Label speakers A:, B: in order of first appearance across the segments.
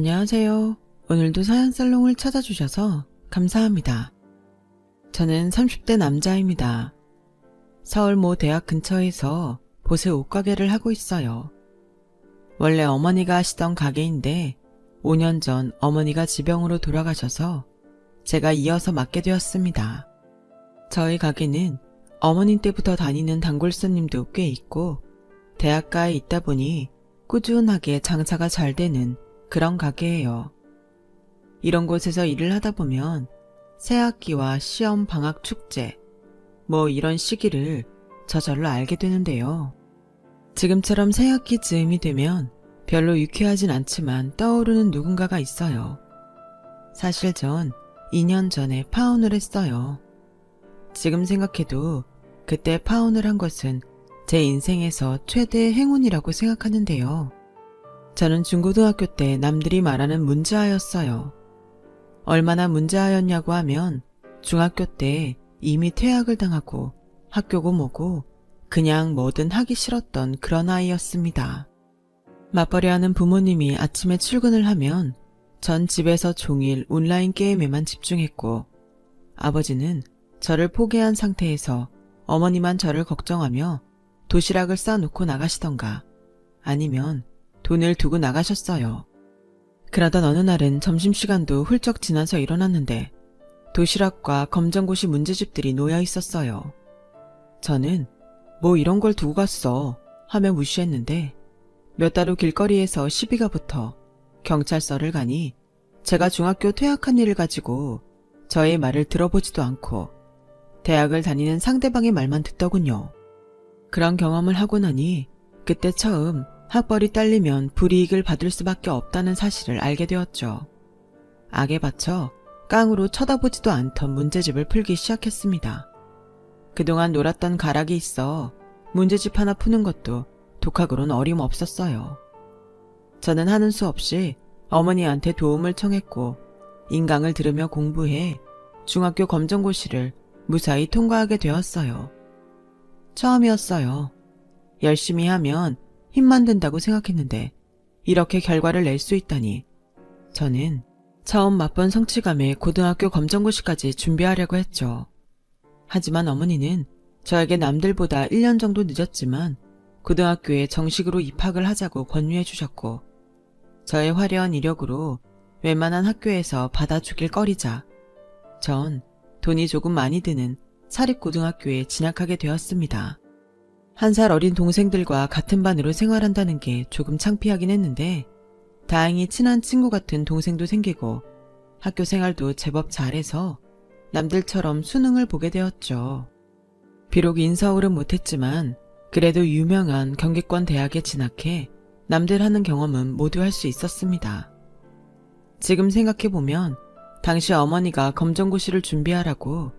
A: 안녕하세요. 오늘도 사연 살롱을 찾아주셔서 감사합니다. 저는 30대 남자입니다. 서울 모 대학 근처에서 보세 옷가게를 하고 있어요. 원래 어머니가 하시던 가게인데 5년 전 어머니가 지병으로 돌아가셔서 제가 이어서 맡게 되었습니다. 저희 가게는 어머님 때부터 다니는 단골 손님도 꽤 있고 대학가에 있다 보니 꾸준하게 장사가 잘 되는 그런 가게예요. 이런 곳에서 일을 하다 보면 새학기와 시험 방학 축제, 뭐 이런 시기를 저절로 알게 되는데요. 지금처럼 새학기 즈음이 되면 별로 유쾌하진 않지만 떠오르는 누군가가 있어요. 사실 전 2년 전에 파혼을 했어요. 지금 생각해도 그때 파혼을 한 것은 제 인생에서 최대의 행운이라고 생각하는데요. 저는 중고등학교 때 남들이 말하는 문제아였어요. 얼마나 문제아였냐고 하면 중학교 때 이미 퇴학을 당하고 학교고 뭐고 그냥 뭐든 하기 싫었던 그런 아이였습니다. 맞벌이 하는 부모님이 아침에 출근을 하면 전 집에서 종일 온라인 게임에만 집중했고 아버지는 저를 포기한 상태에서 어머니만 저를 걱정하며 도시락을 싸놓고 나가시던가 아니면 돈을 두고 나가셨어요. 그러던 어느 날은 점심시간도 훌쩍 지나서 일어났는데 도시락과 검정고시 문제집들이 놓여 있었어요. 저는 뭐 이런 걸 두고 갔어 하며 무시했는데 몇 달 후 길거리에서 시비가 붙어 경찰서를 가니 제가 중학교 퇴학한 일을 가지고 저의 말을 들어보지도 않고 대학을 다니는 상대방의 말만 듣더군요. 그런 경험을 하고 나니 그때 처음 학벌이 딸리면 불이익을 받을 수밖에 없다는 사실을 알게 되었죠. 악에 받쳐 깡으로 쳐다보지도 않던 문제집을 풀기 시작했습니다. 그동안 놀았던 가락이 있어 문제집 하나 푸는 것도 독학으론 어림없었어요. 저는 하는 수 없이 어머니한테 도움을 청했고 인강을 들으며 공부해 중학교 검정고시를 무사히 통과하게 되었어요. 처음이었어요. 열심히 하면 힘만 든다고 생각했는데 이렇게 결과를 낼 수 있다니 저는 처음 맛본 성취감에 고등학교 검정고시까지 준비하려고 했죠. 하지만 어머니는 저에게 남들보다 1년 정도 늦었지만 고등학교에 정식으로 입학을 하자고 권유해 주셨고 저의 화려한 이력으로 웬만한 학교에서 받아주길 꺼리자 전 돈이 조금 많이 드는 사립고등학교에 진학하게 되었습니다. 한 살 어린 동생들과 같은 반으로 생활한다는 게 조금 창피하긴 했는데 다행히 친한 친구 같은 동생도 생기고 학교 생활도 제법 잘해서 남들처럼 수능을 보게 되었죠. 비록 인서울은 못했지만 그래도 유명한 경기권 대학에 진학해 남들 하는 경험은 모두 할 수 있었습니다. 지금 생각해보면 당시 어머니가 검정고시를 준비하라고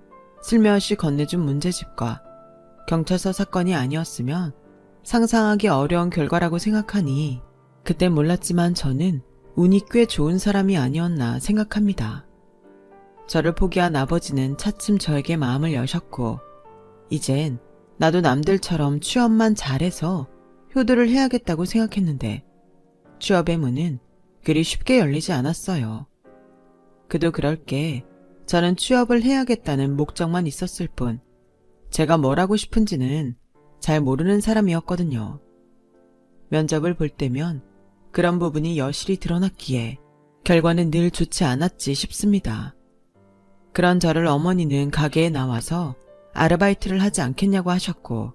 A: 슬며시 건네준 문제집과 경찰서 사건이 아니었으면 상상하기 어려운 결과라고 생각하니 그때 몰랐지만 저는 운이 꽤 좋은 사람이 아니었나 생각합니다. 저를 포기한 아버지는 차츰 저에게 마음을 여셨고 이젠 나도 남들처럼 취업만 잘해서 효도를 해야겠다고 생각했는데 취업의 문은 그리 쉽게 열리지 않았어요. 그도 그럴 게 저는 취업을 해야겠다는 목적만 있었을 뿐 제가 뭘 하고 싶은지는 잘 모르는 사람이었거든요. 면접을 볼 때면 그런 부분이 여실히 드러났기에 결과는 늘 좋지 않았지 싶습니다. 그런 저를 어머니는 가게에 나와서 아르바이트를 하지 않겠냐고 하셨고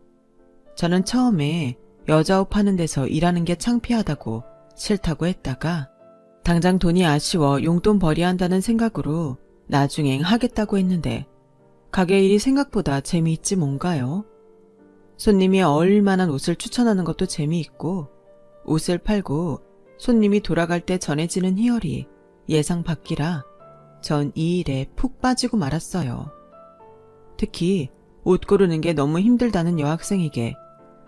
A: 저는 처음에 여자 옷 파는 데서 일하는 게 창피하다고 싫다고 했다가 당장 돈이 아쉬워 용돈 벌이야 한다는 생각으로 나중엔 하겠다고 했는데 가게 일이 생각보다 재미있지 뭔가요? 손님이 어울릴 만한 옷을 추천하는 것도 재미있고 옷을 팔고 손님이 돌아갈 때 전해지는 희열이 예상 밖이라 전 이 일에 푹 빠지고 말았어요. 특히 옷 고르는 게 너무 힘들다는 여학생에게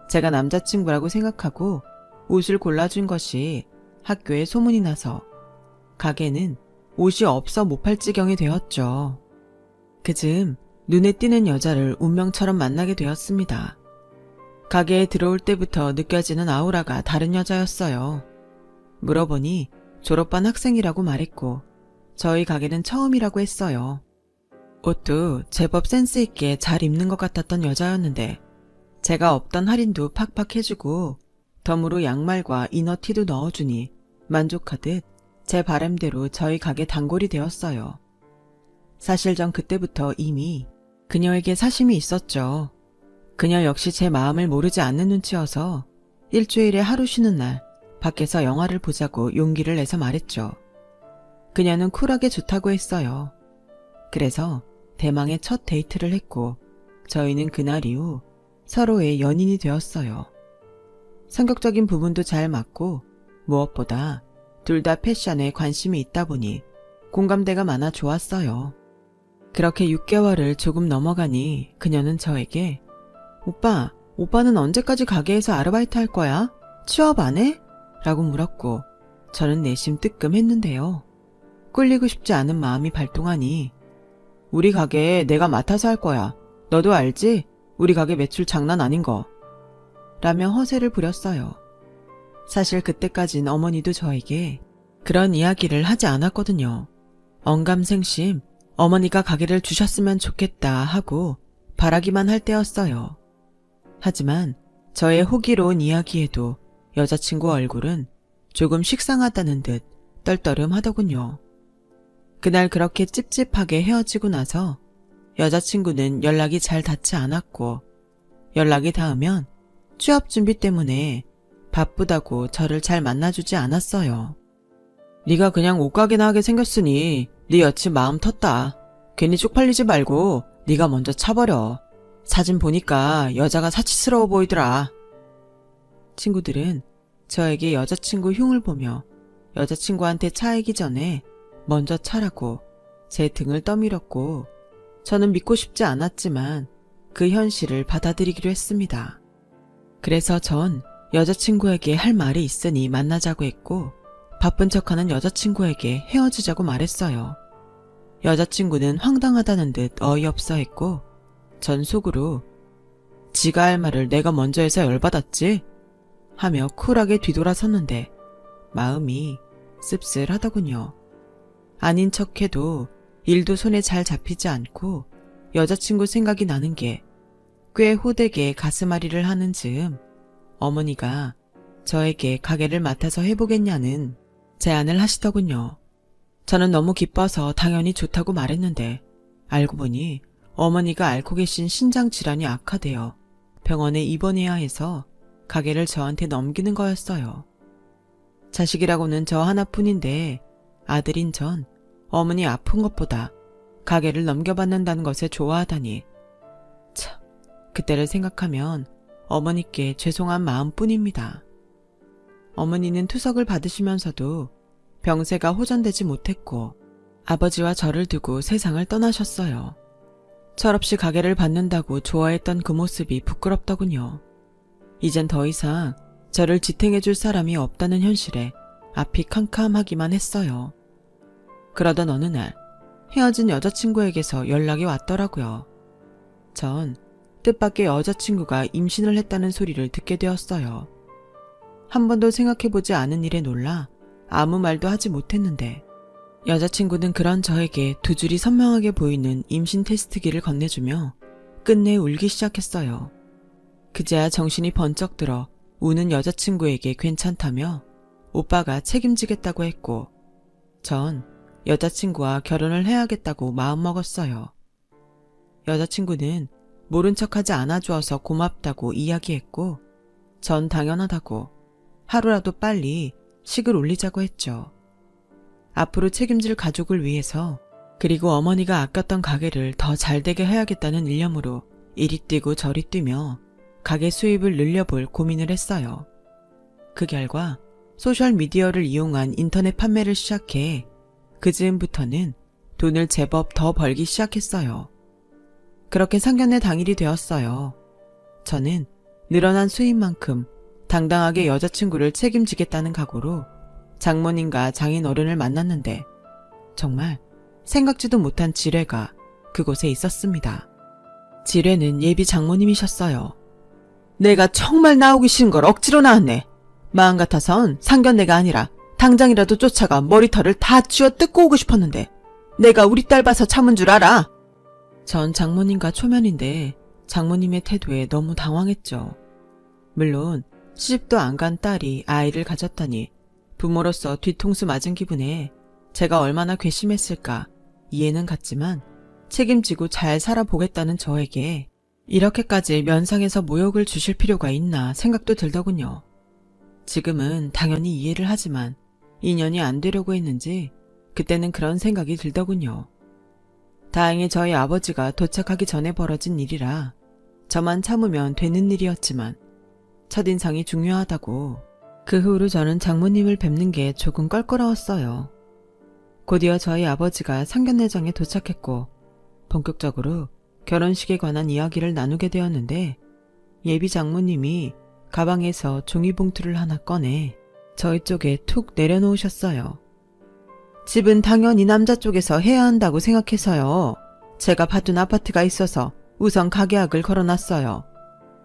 A: 제가 남자친구라고 생각하고 옷을 골라준 것이 학교에 소문이 나서 가게는 옷이 없어 못 팔 지경이 되었죠. 그즈음 눈에 띄는 여자를 운명처럼 만나게 되었습니다. 가게에 들어올 때부터 느껴지는 아우라가 다른 여자였어요. 물어보니 졸업반 학생이라고 말했고 저희 가게는 처음이라고 했어요. 옷도 제법 센스 있게 잘 입는 것 같았던 여자였는데 제가 없던 할인도 팍팍 해주고 덤으로 양말과 이너티도 넣어주니 만족하듯 제 바람대로 저희 가게 단골이 되었어요. 사실 전 그때부터 이미 그녀에게 사심이 있었죠. 그녀 역시 제 마음을 모르지 않는 눈치여서 일주일에 하루 쉬는 날 밖에서 영화를 보자고 용기를 내서 말했죠. 그녀는 쿨하게 좋다고 했어요. 그래서 대망의 첫 데이트를 했고 저희는 그날 이후 서로의 연인이 되었어요. 성격적인 부분도 잘 맞고 무엇보다 둘 다 패션에 관심이 있다 보니 공감대가 많아 좋았어요. 그렇게 6개월을 조금 넘어가니 그녀는 저에게 오빠, 오빠는 언제까지 가게에서 아르바이트 할 거야? 취업 안 해? 라고 물었고 저는 내심 뜨끔했는데요. 꿀리고 싶지 않은 마음이 발동하니 우리 가게에 내가 맡아서 할 거야. 너도 알지? 우리 가게 매출 장난 아닌 거. 라며 허세를 부렸어요. 사실 그때까진 어머니도 저에게 그런 이야기를 하지 않았거든요. 언감생심 어머니가 가게를 주셨으면 좋겠다 하고 바라기만 할 때였어요. 하지만 저의 호기로운 이야기에도 여자친구 얼굴은 조금 식상하다는 듯 떨떠름하더군요. 그날 그렇게 찝찝하게 헤어지고 나서 여자친구는 연락이 잘 닿지 않았고 연락이 닿으면 취업 준비 때문에 바쁘다고 저를 잘 만나주지 않았어요. 네가 그냥 옷가게나 하게 생겼으니 네 여친 마음 텄다. 괜히 쪽팔리지 말고 네가 먼저 차버려. 사진 보니까 여자가 사치스러워 보이더라. 친구들은 저에게 여자친구 흉을 보며 여자친구한테 차이기 전에 먼저 차라고 제 등을 떠밀었고 저는 믿고 싶지 않았지만 그 현실을 받아들이기로 했습니다. 그래서 전 여자친구에게 할 말이 있으니 만나자고 했고 바쁜 척하는 여자친구에게 헤어지자고 말했어요. 여자친구는 황당하다는 듯 어이없어 했고 전 속으로 지가 할 말을 내가 먼저 해서 열받았지? 하며 쿨하게 뒤돌아섰는데 마음이 씁쓸하더군요. 아닌 척해도 일도 손에 잘 잡히지 않고 여자친구 생각이 나는 게 꽤 호되게 가슴앓이를 하는 즈음 어머니가 저에게 가게를 맡아서 해보겠냐는 제안을 하시더군요. 저는 너무 기뻐서 당연히 좋다고 말했는데 알고 보니 어머니가 앓고 계신 신장 질환이 악화되어 병원에 입원해야 해서 가게를 저한테 넘기는 거였어요. 자식이라고는 저 하나뿐인데 아들인 전 어머니 아픈 것보다 가게를 넘겨받는다는 것에 좋아하다니. 참, 그때를 생각하면 어머니께 죄송한 마음뿐입니다. 어머니는 투석을 받으시면서도 병세가 호전되지 못했고 아버지와 저를 두고 세상을 떠나셨어요. 철없이 가게를 받는다고 좋아했던 그 모습이 부끄럽더군요. 이젠 더 이상 저를 지탱해줄 사람이 없다는 현실에 앞이 캄캄하기만 했어요. 그러던 어느 날 헤어진 여자친구에게서 연락이 왔더라고요. 전 뜻밖의 여자친구가 임신을 했다는 소리를 듣게 되었어요. 한 번도 생각해보지 않은 일에 놀라 아무 말도 하지 못했는데 여자친구는 그런 저에게 두 줄이 선명하게 보이는 임신 테스트기를 건네주며 끝내 울기 시작했어요. 그제야 정신이 번쩍 들어 우는 여자친구에게 괜찮다며 오빠가 책임지겠다고 했고 전 여자친구와 결혼을 해야겠다고 마음먹었어요. 여자친구는 모른 척하지 않아주어서 고맙다고 이야기했고 전 당연하다고 하루라도 빨리 식을 올리자고 했죠. 앞으로 책임질 가족을 위해서 그리고 어머니가 아꼈던 가게를 더 잘되게 해야겠다는 일념으로 이리 뛰고 저리 뛰며 가게 수입을 늘려볼 고민을 했어요. 그 결과 소셜미디어를 이용한 인터넷 판매를 시작해 그 즈음부터는 돈을 제법 더 벌기 시작했어요. 그렇게 상견례 당일이 되었어요. 저는 늘어난 수입만큼 당당하게 여자친구를 책임지겠다는 각오로 장모님과 장인 어른을 만났는데 정말 생각지도 못한 지뢰가 그곳에 있었습니다. 지뢰는 예비 장모님이셨어요. 내가 정말 나오기 싫은 걸 억지로 나왔네. 마음 같아선 상견례가 아니라 당장이라도 쫓아가 머리털을 다 쥐어 뜯고 오고 싶었는데 내가 우리 딸 봐서 참은 줄 알아? 전 장모님과 초면인데 장모님의 태도에 너무 당황했죠. 물론 시집도 안 간 딸이 아이를 가졌다니 부모로서 뒤통수 맞은 기분에 제가 얼마나 괘씸했을까 이해는 갔지만 책임지고 잘 살아보겠다는 저에게 이렇게까지 면상에서 모욕을 주실 필요가 있나 생각도 들더군요. 지금은 당연히 이해를 하지만 인연이 안 되려고 했는지 그때는 그런 생각이 들더군요. 다행히 저희 아버지가 도착하기 전에 벌어진 일이라 저만 참으면 되는 일이었지만 첫인상이 중요하다고 그 후로 저는 장모님을 뵙는 게 조금 껄끄러웠어요. 곧이어 저희 아버지가 상견례장에 도착했고 본격적으로 결혼식에 관한 이야기를 나누게 되었는데 예비 장모님이 가방에서 종이봉투를 하나 꺼내 저희 쪽에 툭 내려놓으셨어요. 집은 당연히 남자 쪽에서 해야 한다고 생각해서요. 제가 받은 아파트가 있어서 우선 가계약을 걸어놨어요.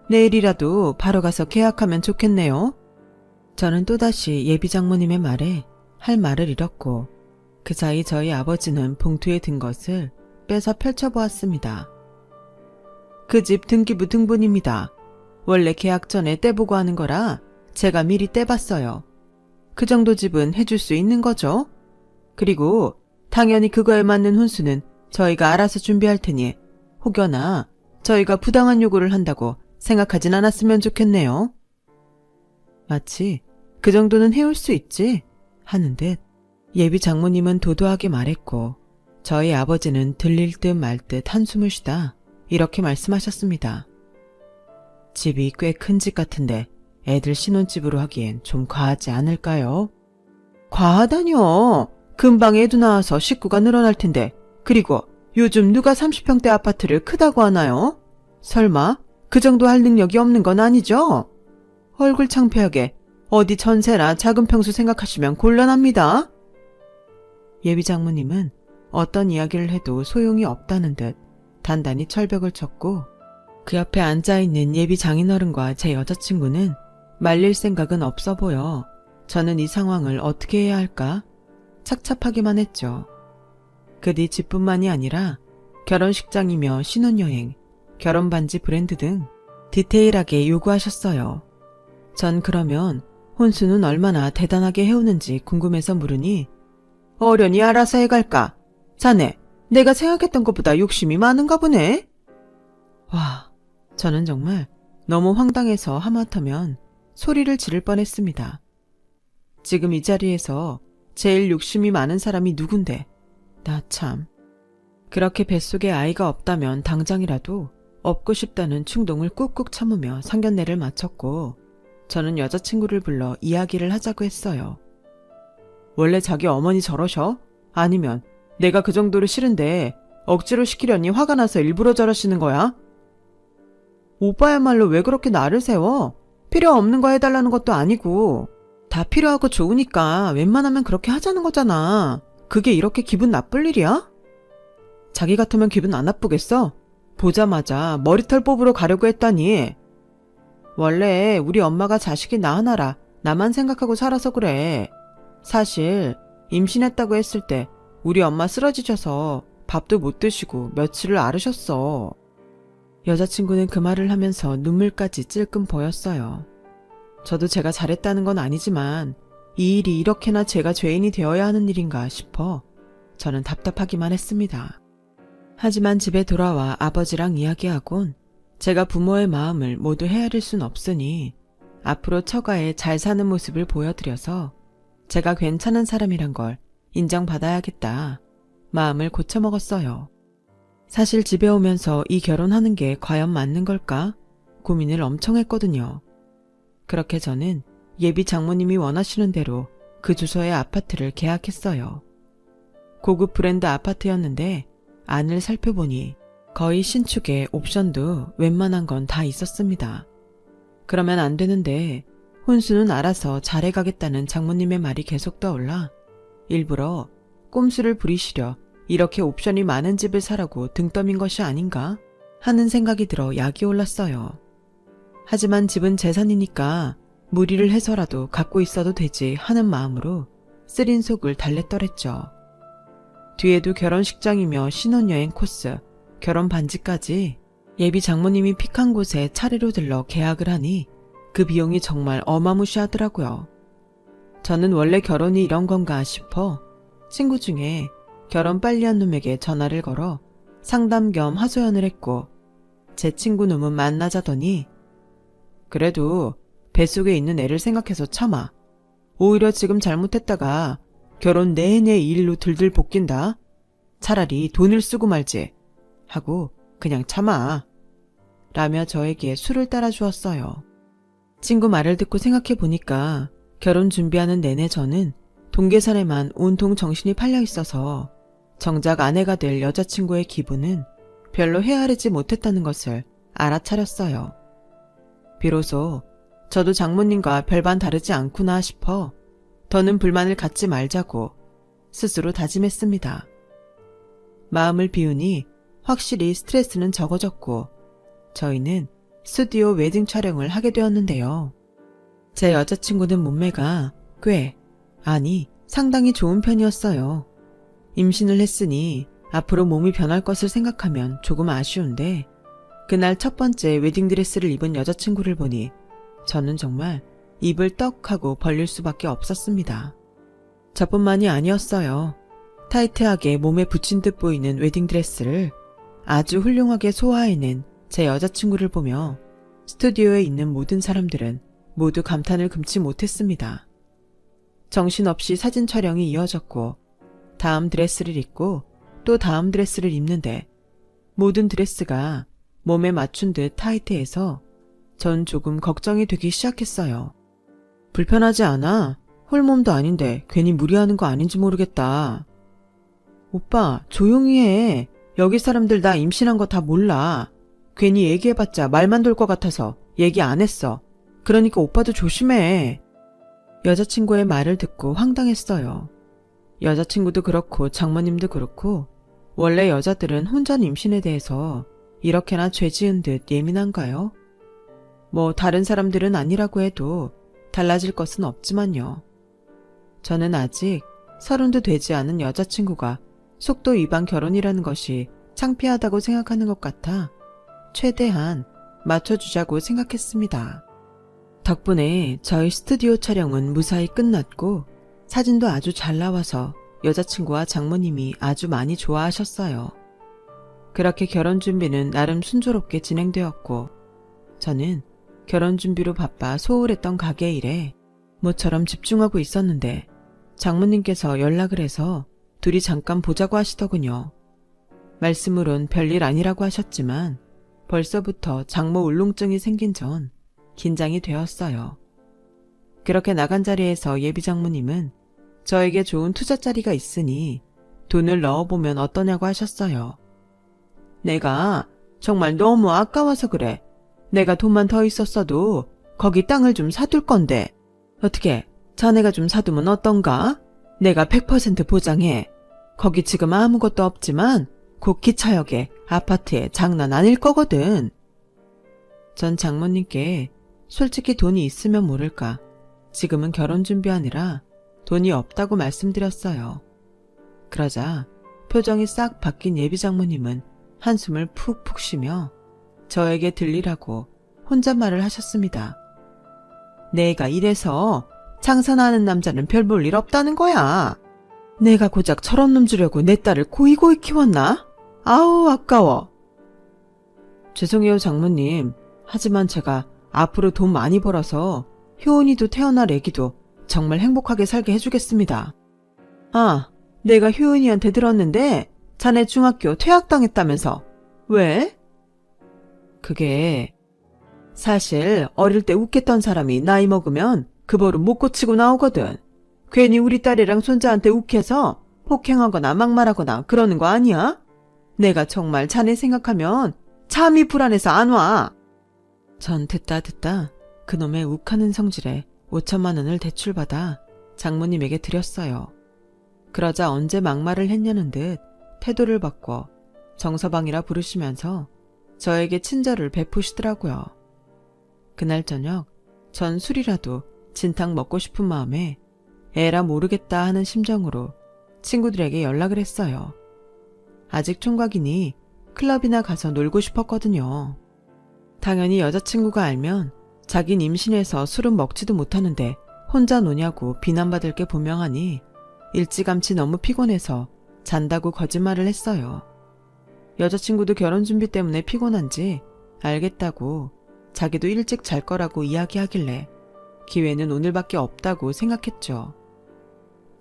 A: 내일이라도 바로 가서 계약하면 좋겠네요. 저는 또다시 예비 장모님의 말에 할 말을 잃었고 그 사이 저희 아버지는 봉투에 든 것을 빼서 펼쳐보았습니다. 그 집 등기부 등본입니다. 원래 계약 전에 떼보고 하는 거라 제가 미리 떼봤어요. 그 정도 집은 해줄 수 있는 거죠? 그리고 당연히 그거에 맞는 혼수는 저희가 알아서 준비할 테니 혹여나 저희가 부당한 요구를 한다고 생각하진 않았으면 좋겠네요. 마치 그 정도는 해올 수 있지 하는 듯 예비 장모님은 도도하게 말했고 저희 아버지는 들릴 듯말듯 한숨을 쉬다 이렇게 말씀하셨습니다. 집이 꽤 큰 집 같은데 애들 신혼집으로 하기엔 좀 과하지 않을까요? 과하다뇨. 금방 애도 나와서 식구가 늘어날 텐데. 그리고 요즘 누가 30평대 아파트를 크다고 하나요? 설마 그 정도 할 능력이 없는 건 아니죠? 얼굴 창피하게 어디 전세나 작은 평수 생각하시면 곤란합니다. 예비 장모님은 어떤 이야기를 해도 소용이 없다는 듯 단단히 철벽을 쳤고 그 옆에 앉아있는 예비 장인어른과 제 여자친구는 말릴 생각은 없어 보여 저는 이 상황을 어떻게 해야 할까 착잡하기만 했죠. 그 뒤 집뿐만이 아니라 결혼식장이며 신혼여행, 결혼 반지 브랜드 등 디테일하게 요구하셨어요. 전 그러면 혼수는 얼마나 대단하게 해오는지 궁금해서 물으니 어련히 알아서 해갈까? 자네, 내가 생각했던 것보다 욕심이 많은가 보네? 와, 저는 정말 너무 황당해서 하마터면 소리를 지를 뻔했습니다. 지금 이 자리에서 제일 욕심이 많은 사람이 누군데? 나 참. 그렇게 뱃속에 아이가 없다면 당장이라도 없고 싶다는 충동을 꾹꾹 참으며 상견례를 마쳤고 저는 여자친구를 불러 이야기를 하자고 했어요. 원래 자기 어머니 저러셔? 아니면 내가 그 정도로 싫은데 억지로 시키려니 화가 나서 일부러 저러시는 거야? 오빠야말로 왜 그렇게 나를 세워? 필요 없는 거 해달라는 것도 아니고 다 필요하고 좋으니까 웬만하면 그렇게 하자는 거잖아. 그게 이렇게 기분 나쁠 일이야? 자기 같으면 기분 안 나쁘겠어? 보자마자 머리털 뽑으러 가려고 했다니. 원래 우리 엄마가 자식이 나 하나라 나만 생각하고 살아서 그래. 사실 임신했다고 했을 때 우리 엄마 쓰러지셔서 밥도 못 드시고 며칠을 앓으셨어. 여자친구는 그 말을 하면서 눈물까지 찔끔 보였어요. 저도 제가 잘했다는 건 아니지만 이 일이 이렇게나 제가 죄인이 되어야 하는 일인가 싶어 저는 답답하기만 했습니다. 하지만 집에 돌아와 아버지랑 이야기하곤 제가 부모의 마음을 모두 헤아릴 순 없으니 앞으로 처가에 잘 사는 모습을 보여드려서 제가 괜찮은 사람이란 걸 인정받아야겠다. 마음을 고쳐먹었어요. 사실 집에 오면서 이 결혼하는 게 과연 맞는 걸까? 고민을 엄청 했거든요. 그렇게 저는 예비 장모님이 원하시는 대로 그 주소의 아파트를 계약했어요. 고급 브랜드 아파트였는데 안을 살펴보니 거의 신축에 옵션도 웬만한 건 다 있었습니다. 그러면 안 되는데 혼수는 알아서 잘해가겠다는 장모님의 말이 계속 떠올라 일부러 꼼수를 부리시려 이렇게 옵션이 많은 집을 사라고 등 떠민 것이 아닌가 하는 생각이 들어 약이 올랐어요. 하지만 집은 재산이니까 무리를 해서라도 갖고 있어도 되지 하는 마음으로 쓰린 속을 달랬더랬죠. 뒤에도 결혼식장이며 신혼여행 코스, 결혼 반지까지 예비 장모님이 픽한 곳에 차례로 들러 계약을 하니 그 비용이 정말 어마무시하더라고요. 저는 원래 결혼이 이런 건가 싶어 친구 중에 결혼 빨리 한 놈에게 전화를 걸어 상담 겸 하소연을 했고 제 친구 놈은 만나자더니 그래도 뱃속에 있는 애를 생각해서 참아. 오히려 지금 잘못했다가 결혼 내내 이 일로 들들 볶인다. 차라리 돈을 쓰고 말지. 하고 그냥 참아. 라며 저에게 술을 따라 주었어요. 친구 말을 듣고 생각해 보니까 결혼 준비하는 내내 저는 동계산에만 온통 정신이 팔려 있어서 정작 아내가 될 여자친구의 기분은 별로 헤아리지 못했다는 것을 알아차렸어요. 비로소 저도 장모님과 별반 다르지 않구나 싶어 더는 불만을 갖지 말자고 스스로 다짐했습니다. 마음을 비우니 확실히 스트레스는 적어졌고 저희는 스튜디오 웨딩 촬영을 하게 되었는데요. 제 여자친구는 몸매가 꽤, 아니, 상당히 좋은 편이었어요. 임신을 했으니 앞으로 몸이 변할 것을 생각하면 조금 아쉬운데 그날 첫 번째 웨딩드레스를 입은 여자친구를 보니 저는 정말 입을 떡 하고 벌릴 수밖에 없었습니다. 저뿐만이 아니었어요. 타이트하게 몸에 붙인 듯 보이는 웨딩드레스를 아주 훌륭하게 소화해낸 제 여자친구를 보며 스튜디오에 있는 모든 사람들은 모두 감탄을 금치 못했습니다. 정신없이 사진 촬영이 이어졌고 다음 드레스를 입고 또 다음 드레스를 입는데 모든 드레스가 몸에 맞춘 듯 타이트해서 전 조금 걱정이 되기 시작했어요. 불편하지 않아? 홀몸도 아닌데 괜히 무리하는 거 아닌지 모르겠다. 오빠, 조용히 해. 여기 사람들 나 임신한 거 다 몰라. 괜히 얘기해봤자 말만 돌 것 같아서 얘기 안 했어. 그러니까 오빠도 조심해. 여자친구의 말을 듣고 황당했어요. 여자친구도 그렇고 장모님도 그렇고 원래 여자들은 혼전 임신에 대해서 이렇게나 죄 지은 듯 예민한가요? 뭐 다른 사람들은 아니라고 해도 달라질 것은 없지만요. 저는 아직 서른도 되지 않은 여자친구가 속도 위반 결혼이라는 것이 창피하다고 생각하는 것 같아 최대한 맞춰주자고 생각했습니다. 덕분에 저희 스튜디오 촬영은 무사히 끝났고 사진도 아주 잘 나와서 여자친구와 장모님이 아주 많이 좋아하셨어요. 그렇게 결혼 준비는 나름 순조롭게 진행되었고 저는 결혼 준비로 바빠 소홀했던 가게 일에 모처럼 집중하고 있었는데 장모님께서 연락을 해서 둘이 잠깐 보자고 하시더군요. 말씀으론 별일 아니라고 하셨지만 벌써부터 장모 울렁증이 생긴 전 긴장이 되었어요. 그렇게 나간 자리에서 예비 장모님은 저에게 좋은 투자 자리가 있으니 돈을 넣어보면 어떠냐고 하셨어요. 내가 정말 너무 아까워서 그래. 내가 돈만 더 있었어도 거기 땅을 좀 사둘 건데. 어떻게 자네가 좀 사두면 어떤가? 내가 100% 보장해. 거기 지금 아무것도 없지만 곧 기차역에 아파트에 장난 아닐 거거든. 전 장모님께 솔직히 돈이 있으면 모를까. 지금은 결혼 준비하느라 돈이 없다고 말씀드렸어요. 그러자 표정이 싹 바뀐 예비 장모님은 한숨을 푹푹 쉬며 저에게 들리라고 혼잣말을 하셨습니다. 내가 이래서 장사나는 남자는 별 볼 일 없다는 거야. 내가 고작 놈 주려고 내 딸을 고이고이 키웠나? 아우 아까워. 죄송해요 장모님. 하지만 제가 앞으로 돈 많이 벌어서 효은이도 태어날 애기도 정말 행복하게 살게 해주겠습니다. 아, 내가 효은이한테 들었는데 자네 중학교 퇴학당했다면서. 왜? 그게 사실 어릴 때 웃겠던 사람이 나이 먹으면 그 버릇 못 고치고 나오거든. 괜히 우리 딸이랑 손자한테 욱해서 폭행하거나 막말하거나 그러는 거 아니야? 내가 정말 자네 생각하면 참이 불안해서 안 와. 전 듣다 듣다 그놈의 욱하는 성질에 5천만 원을 대출받아 장모님에게 드렸어요. 그러자 언제 막말을 했냐는 듯 태도를 바꿔 정서방이라 부르시면서 저에게 친절을 베푸시더라고요. 그날 저녁 전 술이라도 진탕 먹고 싶은 마음에 에라 모르겠다 하는 심정으로 친구들에게 연락을 했어요. 아직 총각이니 클럽이나 가서 놀고 싶었거든요. 당연히 여자친구가 알면 자긴 임신해서 술은 먹지도 못하는데 혼자 노냐고 비난받을 게 분명하니 일찌감치 너무 피곤해서 잔다고 거짓말을 했어요. 여자친구도 결혼 준비 때문에 피곤한지 알겠다고 자기도 일찍 잘 거라고 이야기하길래 기회는 오늘밖에 없다고 생각했죠.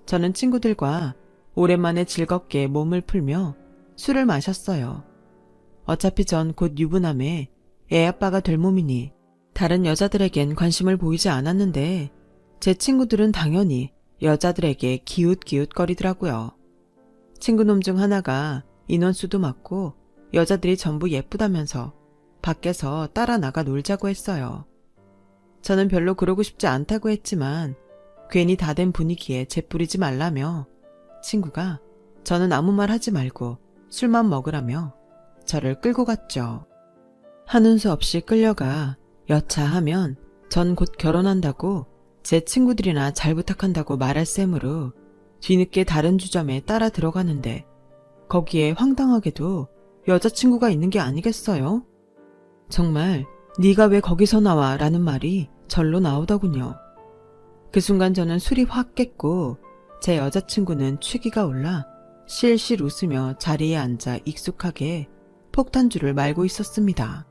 A: 저는 친구들과 오랜만에 즐겁게 몸을 풀며 술을 마셨어요. 어차피 전 곧 유부남에 애아빠가 될 몸이니 다른 여자들에겐 관심을 보이지 않았는데 제 친구들은 당연히 여자들에게 기웃기웃거리더라고요. 친구놈 중 하나가 인원수도 많고 여자들이 전부 예쁘다면서 밖에서 따라 나가 놀자고 했어요. 저는 별로 그러고 싶지 않다고 했지만 괜히 다 된 분위기에 재뿌리지 말라며 친구가 저는 아무 말 하지 말고 술만 먹으라며 저를 끌고 갔죠. 하는 수 없이 끌려가 여차하면 전 곧 결혼한다고 제 친구들이나 잘 부탁한다고 말할 셈으로 뒤늦게 다른 주점에 따라 들어가는데 거기에 황당하게도 여자친구가 있는 게 아니겠어요? 정말 네가 왜 거기서 나와 라는 말이 절로 나오더군요. 그 순간 저는 술이 확 깼고 제 여자친구는 취기가 올라 실실 웃으며 자리에 앉아 익숙하게 폭탄주를 말고 있었습니다.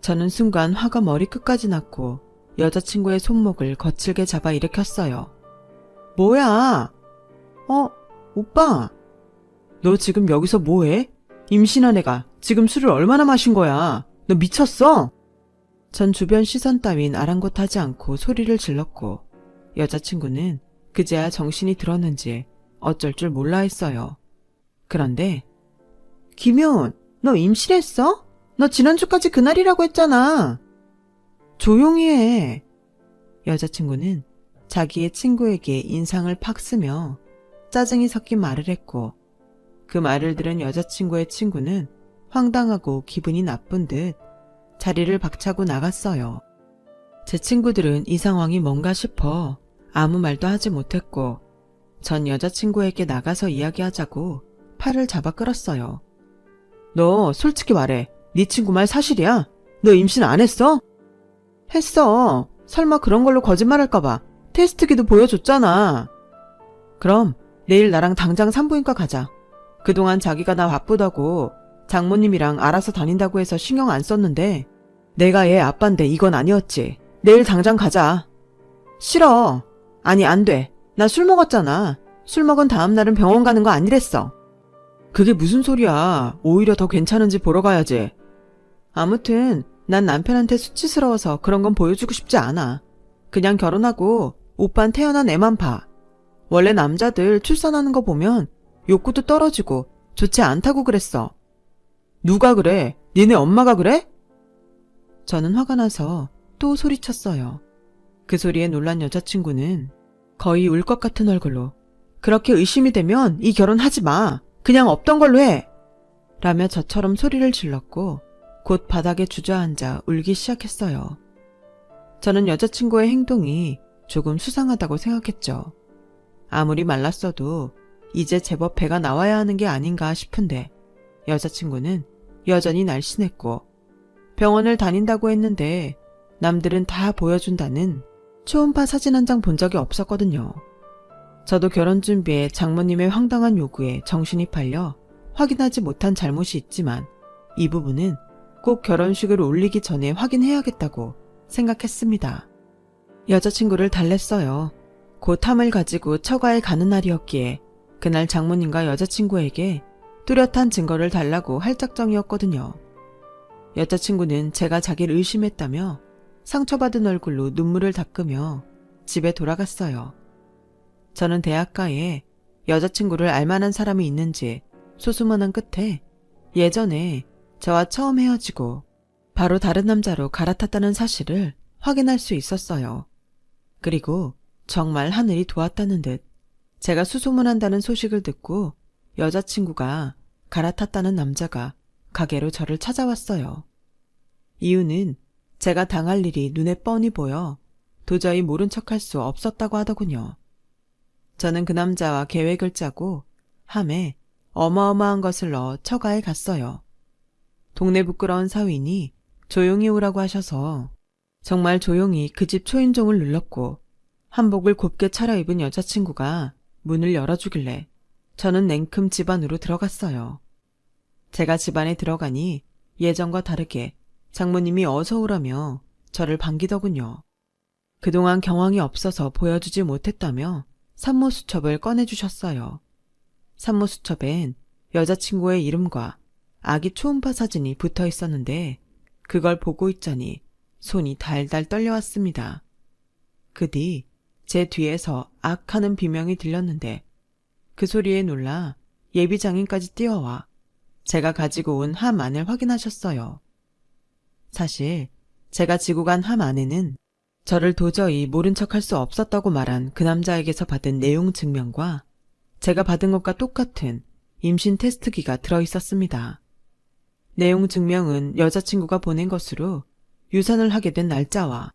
A: 저는 순간 화가 머리 끝까지 났고 여자친구의 손목을 거칠게 잡아 일으켰어요. 뭐야? 어, 오빠. 너 지금 여기서 뭐해? 임신한 애가 지금 술을 얼마나 마신 거야? 너 미쳤어? 전 주변 시선 따윈 아랑곳하지 않고 소리를 질렀고 여자친구는 그제야 정신이 들었는지 어쩔 줄 몰라 했어요. 그런데 김효은, 너 임신했어? 너 지난주까지 그날이라고 했잖아. 조용히 해. 여자친구는 자기의 친구에게 인상을 팍 쓰며 짜증이 섞인 말을 했고 그 말을 들은 여자친구의 친구는 황당하고 기분이 나쁜 듯 자리를 박차고 나갔어요. 제 친구들은 이 상황이 뭔가 싶어 아무 말도 하지 못했고 전 여자친구에게 나가서 이야기하자고 팔을 잡아 끌었어요. 너 솔직히 말해. 네 친구 말 사실이야? 너 임신 안 했어? 했어. 설마 그런 걸로 거짓말할까봐 테스트기도 보여줬잖아. 그럼 내일 나랑 당장 산부인과 가자. 그동안 자기가 나 바쁘다고 장모님이랑 알아서 다닌다고 해서 신경 안 썼는데 내가 얘 아빠인데 이건 아니었지. 내일 당장 가자. 싫어. 아니 안 돼. 나 술 먹었잖아. 술 먹은 다음 날은 병원 가는 거 아니랬어. 그게 무슨 소리야. 오히려 더 괜찮은지 보러 가야지. 아무튼 난 남편한테 수치스러워서 그런 건 보여주고 싶지 않아. 그냥 결혼하고 오빤 태어난 애만 봐. 원래 남자들 출산하는 거 보면 욕구도 떨어지고 좋지 않다고 그랬어. 누가 그래? 니네 엄마가 그래? 저는 화가 나서 또 소리쳤어요. 그 소리에 놀란 여자친구는 거의 울 것 같은 얼굴로 그렇게 의심이 되면 이 결혼 하지 마. 그냥 없던 걸로 해. 라며 저처럼 소리를 질렀고 곧 바닥에 주저앉아 울기 시작했어요. 저는 여자친구의 행동이 조금 수상하다고 생각했죠. 아무리 말랐어도 이제 제법 배가 나와야 하는 게 아닌가 싶은데 여자친구는 여전히 날씬했고 병원을 다닌다고 했는데 남들은 다 보여준다는 초음파 사진 한 장 본 적이 없었거든요. 저도 결혼 준비에 장모님의 황당한 요구에 정신이 팔려 확인하지 못한 잘못이 있지만 이 부분은 꼭 결혼식을 올리기 전에 확인해야겠다고 생각했습니다. 여자친구를 달랬어요. 곧 함을 가지고 처가에 가는 날이었기에 그날 장모님과 여자친구에게 뚜렷한 증거를 달라고 할 작정이었거든요. 여자친구는 제가 자기를 의심했다며 상처받은 얼굴로 눈물을 닦으며 집에 돌아갔어요. 저는 대학가에 여자친구를 알만한 사람이 있는지 소수문한 끝에 예전에 저와 처음 헤어지고 바로 다른 남자로 갈아탔다는 사실을 확인할 수 있었어요. 그리고 정말 하늘이 도왔다는 듯 제가 수소문한다는 소식을 듣고 여자친구가 갈아탔다는 남자가 가게로 저를 찾아왔어요. 이유는 제가 당할 일이 눈에 뻔히 보여 도저히 모른 척할 수 없었다고 하더군요. 저는 그 남자와 계획을 짜고 함에 어마어마한 것을 넣어 처가에 갔어요. 동네 부끄러운 사위니 조용히 오라고 하셔서 정말 조용히 그 집 초인종을 눌렀고 한복을 곱게 차려입은 여자친구가 문을 열어주길래 저는 냉큼 집 안으로 들어갔어요. 제가 집 안에 들어가니 예전과 다르게 장모님이 어서 오라며 저를 반기더군요. 그동안 경황이 없어서 보여주지 못했다며 산모수첩을 꺼내주셨어요. 산모수첩엔 여자친구의 이름과 아기 초음파 사진이 붙어 있었는데 그걸 보고 있자니 손이 달달 떨려왔습니다. 그 뒤 제 뒤에서 악 하는 비명이 들렸는데 그 소리에 놀라 예비 장인까지 뛰어와 제가 가지고 온 함 안을 확인하셨어요. 사실 제가 지고 간 함 안에는 저를 도저히 모른 척할 수 없었다고 말한 그 남자에게서 받은 내용 증명과 제가 받은 것과 똑같은 임신 테스트기가 들어 있었습니다. 내용 증명은 여자친구가 보낸 것으로 유산을 하게 된 날짜와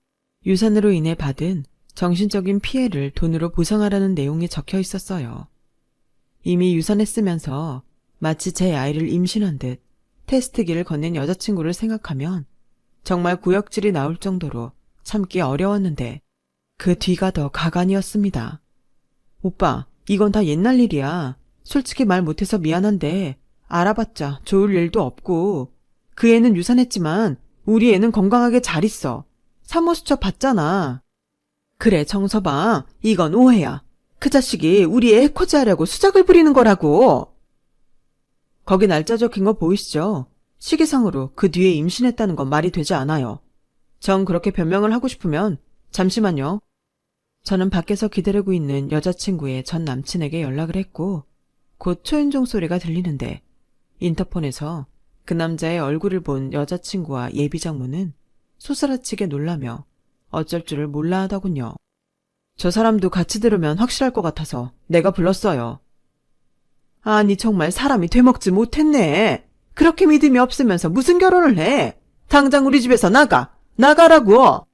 A: 유산으로 인해 받은 정신적인 피해를 돈으로 보상하라는 내용이 적혀 있었어요. 이미 유산했으면서 마치 제 아이를 임신한 듯 테스트기를 건넨 여자친구를 생각하면 정말 구역질이 나올 정도로 참기 어려웠는데 그 뒤가 더 가관이었습니다. 오빠, 이건 다 옛날 일이야. 솔직히 말 못해서 미안한데 알아봤자 좋을 일도 없고 그 애는 유산했지만 우리 애는 건강하게 잘 있어. 사모수첩 봤잖아. 그래 정서방 이건 오해야. 그 자식이 우리 애 해코지 하려고 수작을 부리는 거라고. 거기 날짜 적힌 거 보이시죠? 시기상으로 그 뒤에 임신했다는 건 말이 되지 않아요. 전 그렇게 변명을 하고 싶으면 잠시만요. 저는 밖에서 기다리고 있는 여자친구의 전 남친에게 연락을 했고 곧 초인종 소리가 들리는데 인터폰에서 그 남자의 얼굴을 본 여자친구와 예비 장모는 소스라치게 놀라며 어쩔 줄을 몰라 하더군요. 저 사람도 같이 들으면 확실할 것 같아서 내가 불렀어요. 아니 정말 사람이 되먹지 못했네. 그렇게 믿음이 없으면서 무슨 결혼을 해? 당장 우리 집에서 나가. 나가라고.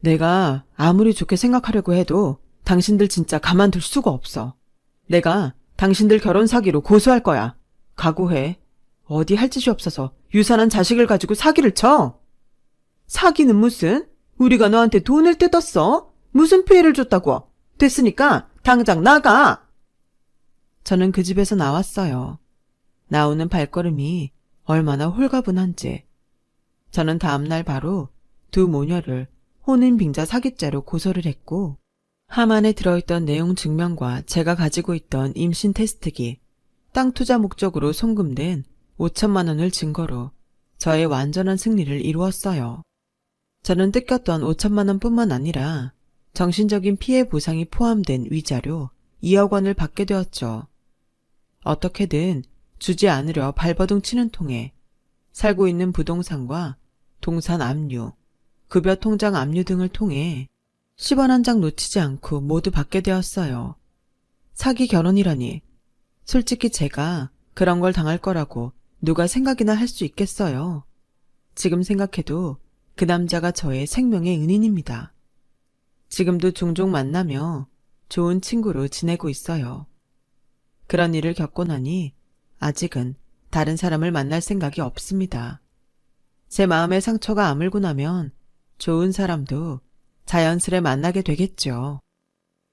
A: 내가 아무리 좋게 생각하려고 해도 당신들 진짜 가만둘 수가 없어. 내가 당신들 결혼 사기로 고소할 거야. 각오해. 어디 할 짓이 없어서 유산한 자식을 가지고 사기를 쳐? 사기는 무슨? 우리가 너한테 돈을 뜯었어? 무슨 피해를 줬다고? 됐으니까 당장 나가! 저는 그 집에서 나왔어요. 나오는 발걸음이 얼마나 홀가분한지. 저는 다음날 바로 두 모녀를 혼인 빙자 사기죄로 고소를 했고 함 안에 들어있던 내용 증명과 제가 가지고 있던 임신 테스트기, 땅 투자 목적으로 송금된 5천만 원을 증거로 저의 완전한 승리를 이루었어요. 저는 뜯겼던 5천만 원뿐만 아니라 정신적인 피해 보상이 포함된 위자료 2억 원을 받게 되었죠. 어떻게든 주지 않으려 발버둥 치는 통에 살고 있는 부동산과 동산 압류, 급여 통장 압류 등을 통해 10원 한 장 놓치지 않고 모두 받게 되었어요. 사기 결혼이라니. 솔직히 제가 그런 걸 당할 거라고 누가 생각이나 할 수 있겠어요. 지금 생각해도 그 남자가 저의 생명의 은인입니다. 지금도 종종 만나며 좋은 친구로 지내고 있어요. 그런 일을 겪고 나니 아직은 다른 사람을 만날 생각이 없습니다. 제 마음의 상처가 아물고 나면 좋은 사람도 자연스레 만나게 되겠죠.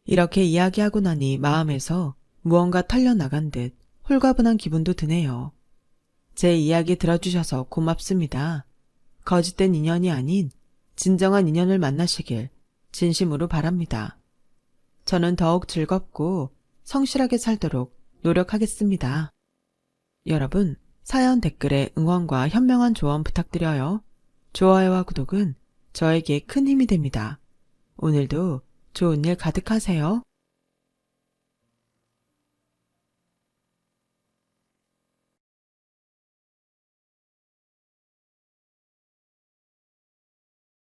A: 이렇게 이야기하고 나니 마음에서 무언가 털려나간 듯 홀가분한 기분도 드네요. 제 이야기 들어주셔서 고맙습니다. 거짓된 인연이 아닌 진정한 인연을 만나시길 진심으로 바랍니다. 저는 더욱 즐겁고 성실하게 살도록 노력하겠습니다. 여러분, 사연 댓글에 응원과 현명한 조언 부탁드려요. 좋아요와 구독은 저에게 큰 힘이 됩니다. 오늘도 좋은 일 가득하세요.